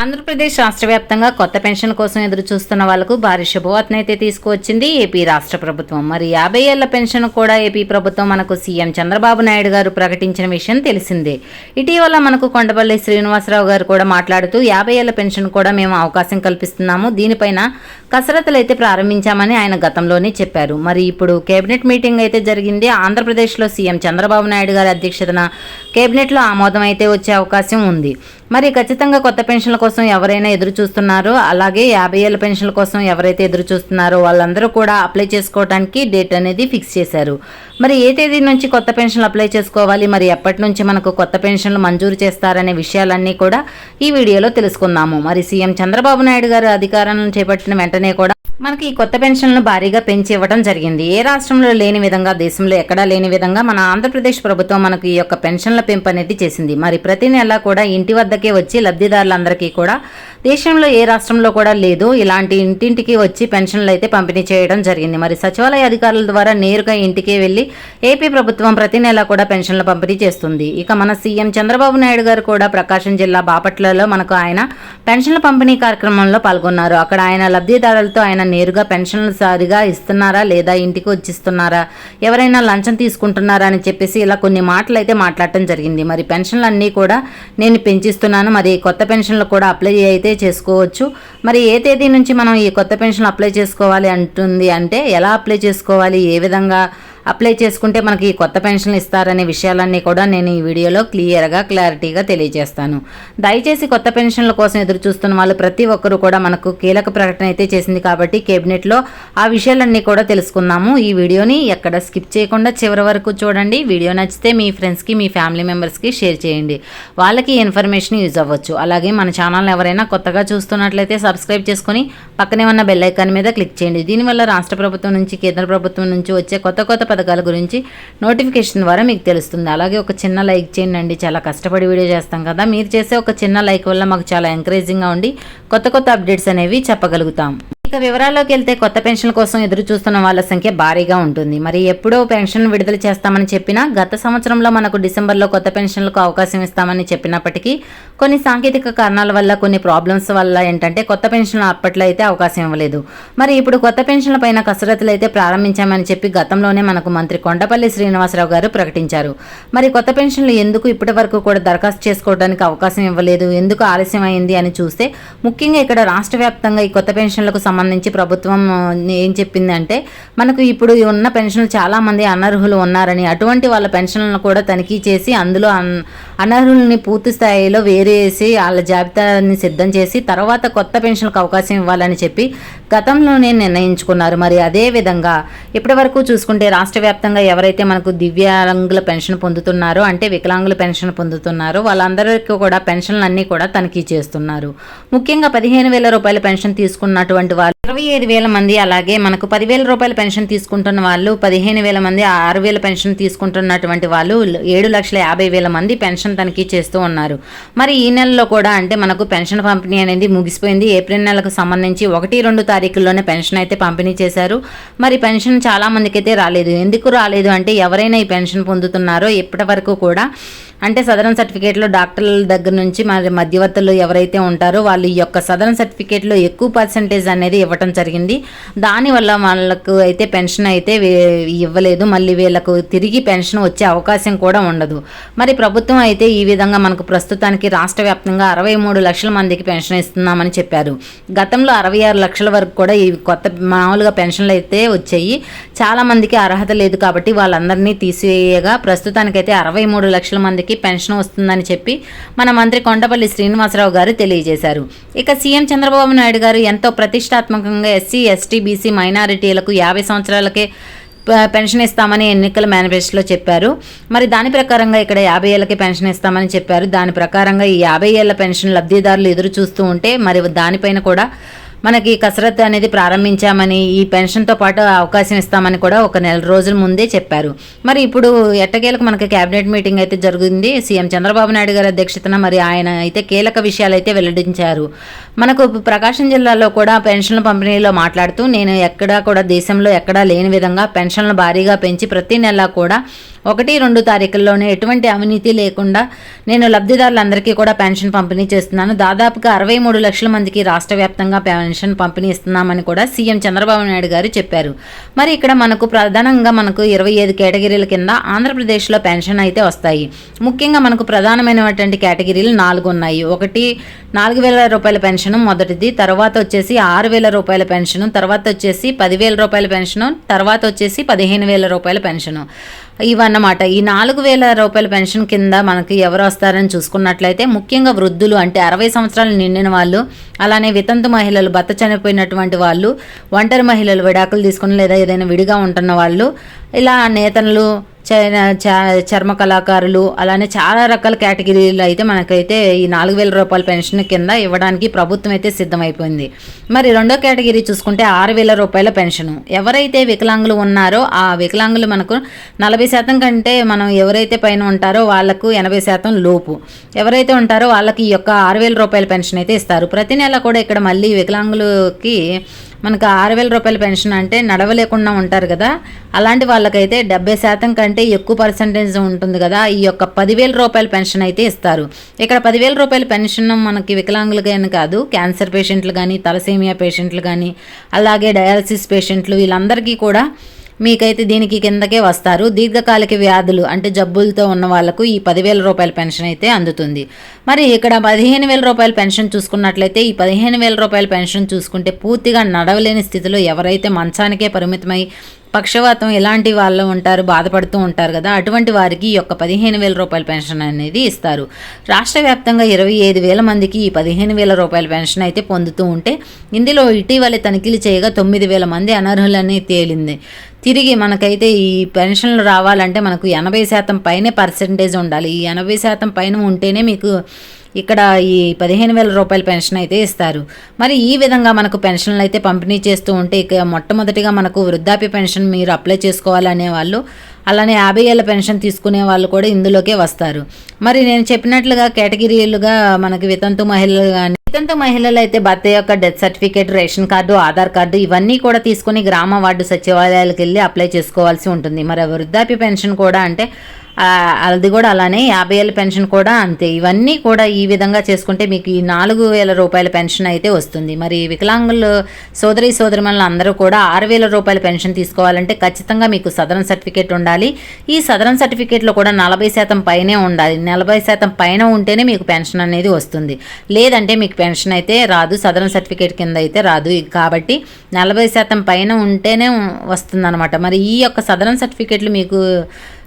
ఆంధ్రప్రదేశ్ రాష్ట్ర వ్యాప్తంగా కొత్త పెన్షన్ కోసం ఎదురు చూస్తున్న వాళ్ళకు భారీ శుభవార్తను అయితే తీసుకువచ్చింది ఏపీ రాష్ట్ర ప్రభుత్వం. మరి యాభై ఏళ్ళ పెన్షన్ కూడా ఏపీ ప్రభుత్వం మనకు సీఎం చంద్రబాబు నాయుడు గారు ప్రకటించిన విషయం తెలిసిందే. ఇటీవల మనకు కొండపల్లి శ్రీనివాసరావు గారు కూడా మాట్లాడుతూ యాభై ఏళ్ళ పెన్షన్ కూడా మేము అవకాశం కల్పిస్తున్నాము. దీనిపైన కసరత్తులు అయితే ప్రారంభించామని ఆయన గతంలోనే చెప్పారు. మరి ఇప్పుడు కేబినెట్ మీటింగ్ అయితే జరిగింది. ఆంధ్రప్రదేశ్లో సీఎం చంద్రబాబు నాయుడు గారి అధ్యక్షతన కేబినెట్లో ఆమోదం అయితే వచ్చే అవకాశం ఉంది. మరి ఖచ్చితంగా కొత్త పెన్షన్ల కోసం ఎవరైనా ఎదురు చూస్తున్నారో అలాగే యాభై ఏళ్ళ పెన్షన్ల కోసం ఎవరైతే ఎదురు చూస్తున్నారో వాళ్ళందరూ కూడా అప్లై చేసుకోవడానికి డేట్ అనేది ఫిక్స్ చేశారు. మరి ఏ తేదీ నుంచి కొత్త పెన్షన్లు అప్లై చేసుకోవాలి? మరి ఎప్పటి నుంచి మనకు కొత్త పెన్షన్లు మంజూరు చేస్తారనే విషయాలన్నీ కూడా ఈ వీడియోలో తెలుసుకుందాము. మరి సీఎం చంద్రబాబు నాయుడు గారు అధికారాలను చేపట్టిన వెంటనే కూడా మనకి ఈ కొత్త పెన్షన్లను భారీగా పెంచి ఇవ్వడం జరిగింది. ఏ రాష్ట్రంలో లేని విధంగా దేశంలో ఎక్కడా లేని విధంగా మన ఆంధ్రప్రదేశ్ ప్రభుత్వం మనకు ఈ యొక్క పెన్షన్ల పెంపు అనేది చేసింది. మరి ప్రతి నెల కూడా ఇంటి వద్దకే వచ్చి లబ్ధిదారులందరికీ కూడా దేశంలో ఏ రాష్ట్రంలో కూడా లేదు ఇలాంటి ఇంటింటికి వచ్చి పెన్షన్లు అయితే పంపిణీ చేయడం జరిగింది. మరి సచివాలయ అధికారుల ద్వారా నేరుగా ఇంటికే వెళ్ళి ఏపీ ప్రభుత్వం ప్రతి నెల కూడా పెన్షన్ల పంపిణీ చేస్తుంది. ఇక మన సీఎం చంద్రబాబు నాయుడు గారు కూడా ప్రకాశం జిల్లా బాపట్లలో మనకు ఆయన పెన్షన్ల పంపిణీ కార్యక్రమంలో పాల్గొన్నారు. అక్కడ ఆయన లబ్ధిదారులతో ఆయన నేరుగా పెన్షన్లు సారిగా ఇస్తున్నారా లేదా ఇంటికి వచ్చిస్తున్నారా? ఎవరైనా లంచం తీసుకుంటున్నారా అని చెప్పేసి ఇలా కొన్ని మాటలు అయితే మాట్లాడటం జరిగింది. మరి పెన్షన్లు అన్నీ కూడా నేను పెంచిస్తున్నాను. మరి కొత్త పెన్షన్లు కూడా అప్లై అయితే చేసుకోవచ్చు. మరి ఏ తేదీ నుంచి మనం ఈ కొత్త పెన్షన్ అప్లై చేసుకోవాలి అంటుంది అంటే ఎలా అప్లై చేసుకోవాలి? ఏ విధంగా అప్లై చేసుకుంటే మనకి ఈ కొత్త పెన్షన్లు ఇస్తారనే విషయాలన్నీ కూడా నేను ఈ వీడియోలో క్లియర్గా క్లారిటీగా తెలియజేస్తాను. దయచేసి కొత్త పెన్షన్ల కోసం ఎదురు చూస్తున్న వాళ్ళు ప్రతి ఒక్కరూ కూడా మనకు కీలక ప్రకటన అయితే చేసింది కాబట్టి కేబినెట్లో ఆ విషయాలన్నీ కూడా తెలుసుకుందాము. ఈ వీడియోని ఎక్కడ స్కిప్ చేయకుండా చివరి వరకు చూడండి. వీడియో నచ్చితే మీ ఫ్రెండ్స్కి మీ ఫ్యామిలీ మెంబర్స్కి షేర్ చేయండి. వాళ్ళకి ఈ ఇన్ఫర్మేషన్ యూజ్ అవ్వచ్చు. అలాగే మన ఛానల్ ఎవరైనా కొత్తగా చూస్తున్నట్లయితే సబ్స్క్రైబ్ చేసుకొని పక్కనే ఉన్న బెల్ ఐకాన్ మీద క్లిక్ చేయండి. దీనివల్ల రాష్ట్ర ప్రభుత్వం నుంచి కేంద్ర ప్రభుత్వం నుంచి వచ్చే కొత్త కొత్త పథకాల గురించి నోటిఫికేషన్ ద్వారా మీకు తెలుస్తుంది. అలాగే ఒక చిన్న లైక్ చేయండి. అండి చాలా కష్టపడి వీడియో చేస్తాం కదా. మీరు చేసే ఒక చిన్న లైక్ వల్ల మాకు చాలా ఎంకరేజింగ్గా ఉండి కొత్త కొత్త అప్డేట్స్ అనేవి చెప్పగలుగుతాం. ఇక వివరాల్లోకి వెళ్తే కొత్త పెన్షన్ కోసం ఎదురు చూస్తున్న వాళ్ళ సంఖ్య భారీగా ఉంటుంది. మరి ఎప్పుడో పెన్షన్ విడుదల చేస్తామని చెప్పినా గత సంవత్సరంలో మనకు డిసెంబర్లో కొత్త పెన్షన్లకు అవకాశం ఇస్తామని చెప్పినప్పటికీ కొన్ని సాంకేతిక కారణాల వల్ల కొన్ని ప్రాబ్లమ్స్ వల్ల ఏంటంటే కొత్త పెన్షన్లు అప్పట్లో అయితే అవకాశం ఇవ్వలేదు. మరి ఇప్పుడు కొత్త పెన్షన్ల పైన కసరత్తులు అయితే ప్రారంభించామని చెప్పి గతంలోనే మనకు మంత్రి కొండపల్లి శ్రీనివాసరావు గారు ప్రకటించారు. మరి కొత్త పెన్షన్లు ఎందుకు ఇప్పటి వరకు కూడా దరఖాస్తు చేసుకోవడానికి అవకాశం ఇవ్వలేదు? ఎందుకు ఆలస్యం అయింది అని చూస్తే ముఖ్యంగా ఇక్కడ రాష్ట్ర వ్యాప్తంగా ఈ కొత్త పెన్షన్లకు సంబంధించి సంబంధించి ప్రభుత్వం ఏం చెప్పిందంటే మనకు ఇప్పుడు ఉన్న పెన్షన్లు చాలామంది అనర్హులు ఉన్నారని అటువంటి వాళ్ళ పెన్షన్లను కూడా తనిఖీ చేసి అందులో అన్- అనర్హుల్ని పూర్తి స్థాయిలో వేరేసి వాళ్ళ జాబితాని సిద్ధం చేసి తర్వాత కొత్త పెన్షన్లకు అవకాశం ఇవ్వాలని చెప్పి గతంలోనే నిర్ణయించుకున్నారు. మరి అదే విధంగా ఇప్పటి వరకు చూసుకుంటే రాష్ట్ర వ్యాప్తంగా ఎవరైతే మనకు దివ్యాంగుల పెన్షన్ పొందుతున్నారో అంటే వికలాంగుల పెన్షన్ పొందుతున్నారో వాళ్ళందరికీ కూడా పెన్షన్లు అన్నీ కూడా తనిఖీ చేస్తున్నారు. ముఖ్యంగా పదిహేను వేల రూపాయల పెన్షన్ తీసుకున్నటువంటి వాళ్ళు ఇరవై ఐదు వేల మంది అలాగే మనకు పదివేల రూపాయల పెన్షన్ తీసుకుంటున్న వాళ్ళు పదిహేను వేల మంది ఆరు వేల పెన్షన్ తీసుకుంటున్నటువంటి వాళ్ళు ఏడు లక్షల యాభై వేల మంది పెన్షన్ తనిఖీ చేస్తూ ఉన్నారు. మరి ఈ నెలలో కూడా అంటే మనకు పెన్షన్ పంపిణీ అనేది ముగిసిపోయింది. ఏప్రిల్ నెలకు సంబంధించి ఒకటి రెండు తారీఖుల్లోనే పెన్షన్ అయితే పంపిణీ చేశారు. మరి పెన్షన్ చాలా మందికి అయితే రాలేదు. ఎందుకు రాలేదు అంటే ఎవరైనా ఈ పెన్షన్ పొందుతున్నారో ఇప్పటి వరకు కూడా అంటే సదరన్ సర్టిఫికేట్లో డాక్టర్ల దగ్గర నుంచి మరి మధ్యవర్తులు ఎవరైతే ఉంటారో వాళ్ళు ఈ యొక్క సదరన్ సర్టిఫికేట్లో ఎక్కువ పర్సంటేజ్ అనేది ఇవ్వటం జరిగింది. దానివల్ల వాళ్ళకు అయితే పెన్షన్ అయితే ఇవ్వలేదు. మళ్ళీ వీళ్ళకు తిరిగి పెన్షన్ వచ్చే అవకాశం కూడా ఉండదు. మరి ప్రభుత్వం అయితే ఈ విధంగా మనకు ప్రస్తుతానికి రాష్ట్ర వ్యాప్తంగా అరవై మూడు లక్షల మందికి పెన్షన్ ఇస్తున్నామని చెప్పారు. గతంలో అరవై ఆరు లక్షల వరకు కూడా ఈ కొత్త మామూలుగా పెన్షన్లు అయితే వచ్చాయి. చాలా మందికి అర్హత లేదు కాబట్టి వాళ్ళందరినీ తీసివేయగా ప్రస్తుతానికైతే అరవై మూడు లక్షల మందికి పెన్షన్ వస్తుందని చెప్పి మన మంత్రి కొండపల్లి శ్రీనివాసరావు గారు తెలియజేశారు. ఇక సీఎం చంద్రబాబు నాయుడు గారు ఎంతో ప్రతిష్టాత్మక భాగంగా ఎస్సీ ఎస్టీ బీసీ మైనారిటీలకు యాభై సంవత్సరాలకే పెన్షన్ ఇస్తామని ఎన్నికల మేనిఫెస్టోలో చెప్పారు. మరి దాని ప్రకారంగా ఇక్కడ యాభై ఏళ్ళకి పెన్షన్ ఇస్తామని చెప్పారు. దాని ప్రకారంగా ఈ యాభై ఏళ్ళ పెన్షన్ లబ్ధిదారులు ఎదురు చూస్తూ ఉంటే మరి దానిపైన కూడా మనకి కసరత్తు అనేది ప్రారంభించామని ఈ పెన్షన్తో పాటు అవకాశం ఇస్తామని కూడా ఒక నెల రోజుల ముందే చెప్పారు. మరి ఇప్పుడు ఎట్టకేలకు మనకి కేబినెట్ మీటింగ్ అయితే జరిగింది. సీఎం చంద్రబాబు నాయుడు గారి అధ్యక్షతన మరి ఆయన అయితే కీలక విషయాలు అయితే వెల్లడించారు. మనకు ప్రకాశం జిల్లాలో కూడా పెన్షన్ల పంపిణీలో మాట్లాడుతూ నేను ఎక్కడా కూడా దేశంలో ఎక్కడా లేని విధంగా పెన్షన్లు భారీగా పెంచి ప్రతి నెల కూడా ఒకటి రెండు తారీఖుల్లోనే ఎటువంటి అవినీతి లేకుండా నేను లబ్ధిదారులందరికీ కూడా పెన్షన్ పంపిణీ చేస్తున్నాను. దాదాపుగా అరవై మూడు లక్షల మందికి రాష్ట్ర వ్యాప్తంగా పెన్షన్ పంపిణీ ఇస్తున్నామని కూడా సీఎం చంద్రబాబు నాయుడు గారు చెప్పారు. మరి ఇక్కడ మనకు ప్రధానంగా మనకు ఇరవై ఐదు కేటగిరీల కింద ఆంధ్రప్రదేశ్లో పెన్షన్ అయితే వస్తాయి. ముఖ్యంగా మనకు ప్రధానమైనటువంటి కేటగిరీలు నాలుగు ఉన్నాయి. ఒకటి నాలుగు వేల రూపాయల పెన్షన్ మొదటిది తర్వాత వచ్చేసి ఆరు వేల రూపాయల పెన్షన్ తర్వాత వచ్చేసి పదివేల రూపాయల పెన్షన్ తర్వాత వచ్చేసి పదిహేను వేల రూపాయల పెన్షన్. ఇవన్నమాట. ఈ నాలుగు వేల రూపాయల పెన్షన్ కింద మనకి ఎవరు వస్తారని చూసుకున్నట్లయితే ముఖ్యంగా వృద్ధులు అంటే అరవై సంవత్సరాలు నిండిన వాళ్ళు అలానే వితంతు మహిళలు భర్త చనిపోయినటువంటి వాళ్ళు ఒంటరి మహిళలు విడాకులు తీసుకుని లేదా ఏదైనా విడిగా ఉంటున్న వాళ్ళు ఇలా నేతలు చర్మ కళాకారులు అలానే చాలా రకాల కేటగిరీలు అయితే మనకైతే ఈ నాలుగు వేల రూపాయల పెన్షన్ కింద ఇవ్వడానికి ప్రభుత్వం అయితే సిద్ధమైపోయింది. మరి రెండో కేటగిరీ చూసుకుంటే ఆరు వేల రూపాయల పెన్షన్. ఎవరైతే వికలాంగులు ఉన్నారో ఆ వికలాంగులు మనకు నలభై శాతం కంటే మనం ఎవరైతే పైన ఉంటారో వాళ్ళకు ఎనభై శాతం లోపు. ఎవరైతే ఉంటారో వాళ్ళకి ఈ యొక్క ఆరు వేల రూపాయల పెన్షన్ అయితే ఇస్తారు. ప్రతి నెల కూడా ఇక్కడ మళ్ళీ వికలాంగులకి మనకు ఆరు వేల రూపాయల పెన్షన్ అంటే నడవలేకుండా ఉంటారు కదా. అలాంటి వాళ్ళకైతే డెబ్బై శాతం కంటే ఎక్కువ పర్సంటేజ్ ఉంటుంది కదా. ఈ యొక్క పదివేల రూపాయల పెన్షన్ అయితే ఇస్తారు. ఇక్కడ పదివేల రూపాయల పెన్షన్ మనకి వికలాంగులకైనా కాదు క్యాన్సర్ పేషెంట్లు కానీ తలసేమియా పేషెంట్లు కానీ అలాగే డయాలసిస్ పేషెంట్లు వీళ్ళందరికీ కూడా మీకైతే దీనికి కిందకే వస్తారు. దీర్ఘకాలిక వ్యాధులు అంటే జబ్బులతో ఉన్న వాళ్ళకు ఈ పదివేల రూపాయల పెన్షన్ అయితే అందుతుంది. మరి ఇక్కడ పదిహేను వేల రూపాయల పెన్షన్ చూసుకున్నట్లయితే ఈ పదిహేను వేల రూపాయల పెన్షన్ చూసుకుంటే పూర్తిగా నడవలేని స్థితిలో ఎవరైతే మంచానికే పరిమితమై పక్షవాతం ఇలాంటి వాళ్ళు ఉంటారు బాధపడుతూ ఉంటారు కదా అటువంటి వారికి ఈ యొక్క పదిహేను వేల రూపాయల పెన్షన్ అనేది ఇస్తారు. రాష్ట్ర వ్యాప్తంగా ఇరవై ఐదు వేల మందికి ఈ పదిహేను వేల రూపాయల పెన్షన్ అయితే పొందుతూ ఉంటే ఇందులో ఇటీవలే తనిఖీలు చేయగా తొమ్మిది వేల మంది అనర్హులని తేలింది. తిరిగి మనకైతే ఈ పెన్షన్లు రావాలంటే మనకు ఎనభై శాతం పైనే పర్సెంటేజ్ ఉండాలి. ఈ ఎనభై శాతం పైన ఉంటేనే మీకు ఇక్కడ ఈ పదిహేను వేల రూపాయల పెన్షన్ అయితే ఇస్తారు. మరి ఈ విధంగా మనకు పెన్షన్లు అయితే పంపిణీ చేస్తూ ఉంటే ఇక మొట్టమొదటిగా మనకు వృద్ధాప్య పెన్షన్ మీరు అప్లై చేసుకోవాలనే వాళ్ళు అలానే యాభై ఏళ్ళ పెన్షన్ తీసుకునే వాళ్ళు కూడా ఇందులోకే వస్తారు. మరి నేను చెప్పినట్లుగా కేటగిరీలుగా మనకి వితంతు మహిళలు కానీ వితంతు మహిళలు అయితే భర్త యొక్క death certificate ration card Aadhaar card ఇవన్నీ కూడా తీసుకుని గ్రామ వార్డు సచివాలయాలకు వెళ్ళి అప్లై చేసుకోవాల్సి ఉంటుంది. మరి వృద్ధాప్య పెన్షన్ కూడా అంటే అది కూడా అలానే యాభై ఏళ్ళ పెన్షన్ కూడా అంతే. ఇవన్నీ కూడా ఈ విధంగా చేసుకుంటే మీకు ఈ నాలుగు వేల రూపాయల పెన్షన్ అయితే వస్తుంది. మరి వికలాంగులు సోదరి సోదరిమణులు అందరూ కూడా ఆరు వేల రూపాయల పెన్షన్ తీసుకోవాలంటే ఖచ్చితంగా మీకు సదరన్ సర్టిఫికేట్ ఉండాలి. ఈ సదరన్ సర్టిఫికేట్లో కూడా నలభై శాతం పైనే ఉండాలి. నలభై శాతం పైన ఉంటేనే మీకు పెన్షన్ అనేది వస్తుంది. లేదంటే మీకు పెన్షన్ అయితే రాదు సదరన్ సర్టిఫికేట్ కింద అయితే రాదు. కాబట్టి నలభై శాతం పైన ఉంటేనే వస్తుందన్నమాట. మరి ఈ యొక్క సదరన్ సర్టిఫికేట్లు మీకు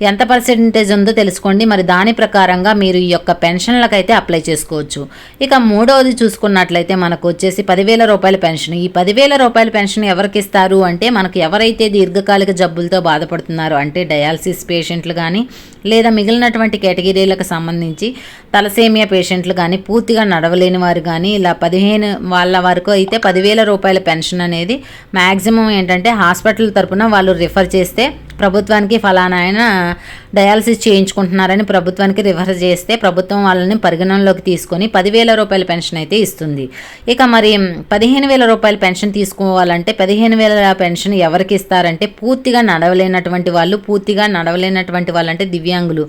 ఎంత పర్సెంటేజ్ ఉందో తెలుసుకోండి. మరి దాని ప్రకారంగా మీరు ఈ యొక్క పెన్షన్లకైతే అప్లై చేసుకోవచ్చు. ఇక మూడవది చూసుకున్నట్లయితే మనకు వచ్చేసి పదివేల రూపాయల పెన్షన్. ఈ పదివేల రూపాయల పెన్షన్ ఎవరికి ఇస్తారు అంటే మనకు ఎవరైతే దీర్ఘకాలిక జబ్బులతో బాధపడుతున్నారో అంటే డయాలసిస్ పేషెంట్లు కానీ లేదా మిగిలినటువంటి కేటగిరీలకు సంబంధించి తలసేమియా పేషెంట్లు కానీ పూర్తిగా నడవలేని వారు కానీ ఇలా పదిహేను వాళ్ళ వరకు అయితే పదివేల రూపాయల పెన్షన్ అనేది మ్యాక్సిమం ఏంటంటే హాస్పిటల్ తరపున వాళ్ళు రిఫర్ చేస్తే ప్రభుత్వానికి ఫలానా ఆయన డయాలసిస్ చేయించుకుంటున్నారని ప్రభుత్వానికి రిఫర్ చేస్తే ప్రభుత్వం వాళ్ళని పరిగణనలోకి తీసుకొని పదివేల రూపాయల పెన్షన్ అయితే ఇస్తుంది. ఇక మరి పదిహేను వేల రూపాయల పెన్షన్ తీసుకోవాలంటే పదిహేను వేల పెన్షన్ ఎవరికి ఇస్తారంటే పూర్తిగా నడవలేనటువంటి వాళ్ళు పూర్తిగా నడవలేనటువంటి వాళ్ళంటే దివ్యాంగులు.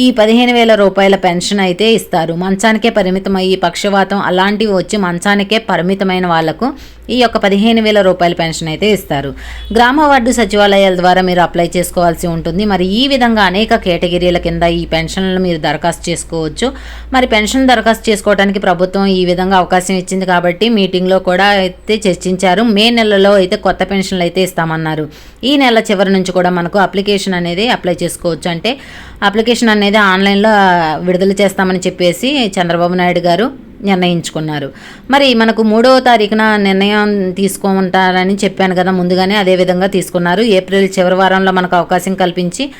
ఈ పదిహేను వేల రూపాయల పెన్షన్ అయితే ఇస్తారు. మంచానికే పరిమితమయ్యి పక్షవాతం అలాంటివి వచ్చి మంచానికే పరిమితమైన వాళ్ళకు ఈ యొక్క పదిహేను వేల రూపాయల పెన్షన్ అయితే ఇస్తారు. గ్రామ వార్డు సచివాలయాల ద్వారా మీరు అప్లై చేసుకోవాల్సి ఉంటుంది. మరి ఈ విధంగా అనేక కేటగిరీల కింద ఈ పెన్షన్లను మీరు దరఖాస్తు చేసుకోవచ్చు. మరి పెన్షన్ దరఖాస్తు చేసుకోవడానికి ప్రభుత్వం ఈ విధంగా అవకాశం ఇచ్చింది కాబట్టి మీటింగ్లో కూడా అయితే చర్చించారు. మే నెలలో అయితే కొత్త పెన్షన్లు అయితే ఇస్తామన్నారు. ఈ నెల చివరి నుంచి కూడా మనకు అప్లికేషన్ అనేది అప్లై చేసుకోవచ్చు. అంటే అప్లికేషన్ అనేది ఆన్లైన్లో విడుదల చేస్తామని చెప్పేసి చంద్రబాబు నాయుడు గారు నిర్ణయించుకున్నారు. మరి మనకు మూడవ తారీఖున నిర్ణయం తీసుకుంటారని చెప్పాను కదా ముందుగానే అదే విధంగా తీసుకున్నారు. ఏప్రిల్ చివరి వారంలో మనకు అవకాశం కల్పించి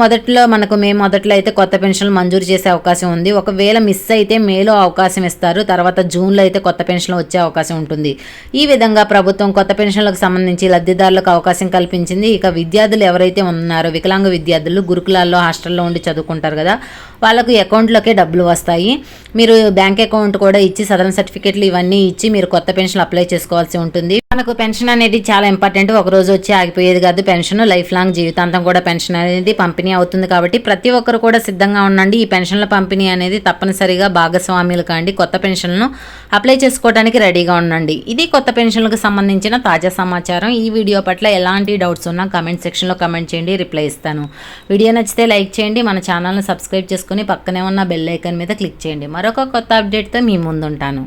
మొదట్లో మనకు మే మొదట్లో అయితే కొత్త పెన్షన్లు మంజూరు చేసే అవకాశం ఉంది. ఒకవేళ మిస్ అయితే మేలో అవకాశం ఇస్తారు. తర్వాత జూన్లో అయితే కొత్త పెన్షన్లు వచ్చే అవకాశం ఉంటుంది. ఈ విధంగా ప్రభుత్వం కొత్త పెన్షన్లకు సంబంధించి లబ్ధిదారులకు అవకాశం కల్పించింది. ఇక విద్యార్థులు ఎవరైతే ఉన్నారో వికలాంగ విద్యార్థులు గురుకులాల్లో హాస్టల్లో ఉండి చదువుకుంటారు కదా వాళ్ళకు అకౌంట్లోకే డబ్బులు వస్తాయి. మీరు బ్యాంక్ అకౌంట్ కూడా ఇచ్చి సదరన్ సర్టిఫికెట్లు ఇవన్నీ ఇచ్చి మీరు కొత్త పెన్షన్ అప్లై చేసుకోవాల్సి ఉంటుంది. మనకు పెన్షన్ అనేది చాలా ఇంపార్టెంట్. ఒక రోజు వచ్చి ఆగిపోయేది కాదు. పెన్షన్ లైఫ్ లాంగ్ జీవితాంతం కూడా పెన్షన్ అనేది పంపిణీ అవుతుంది కాబట్టి ప్రతి ఒక్కరు కూడా సిద్ధంగా ఉండండి. ఈ పెన్షన్ల పంపిణీ అనేది తప్పనిసరిగా భాగస్వామ్యులు కాండి. కొత్త పెన్షన్లను అప్లై చేసుకోవడానికి రెడీగా ఉండండి. ఇది కొత్త పెన్షన్లకు సంబంధించిన తాజా సమాచారం. ఈ వీడియో పట్ల ఎలాంటి డౌట్స్ ఉన్నా కమెంట్ సెక్షన్లో కమెంట్ చేయండి. రిప్లై ఇస్తాను. వీడియో నచ్చితే లైక్ చేయండి. మన ఛానల్ని సబ్స్క్రైబ్ చేసుకుని పక్కనే ఉన్న బెల్ ఐకాన్ మీద క్లిక్ చేయండి. మరొక కొత్త అప్డేట్తో మీ ముందుంటాను.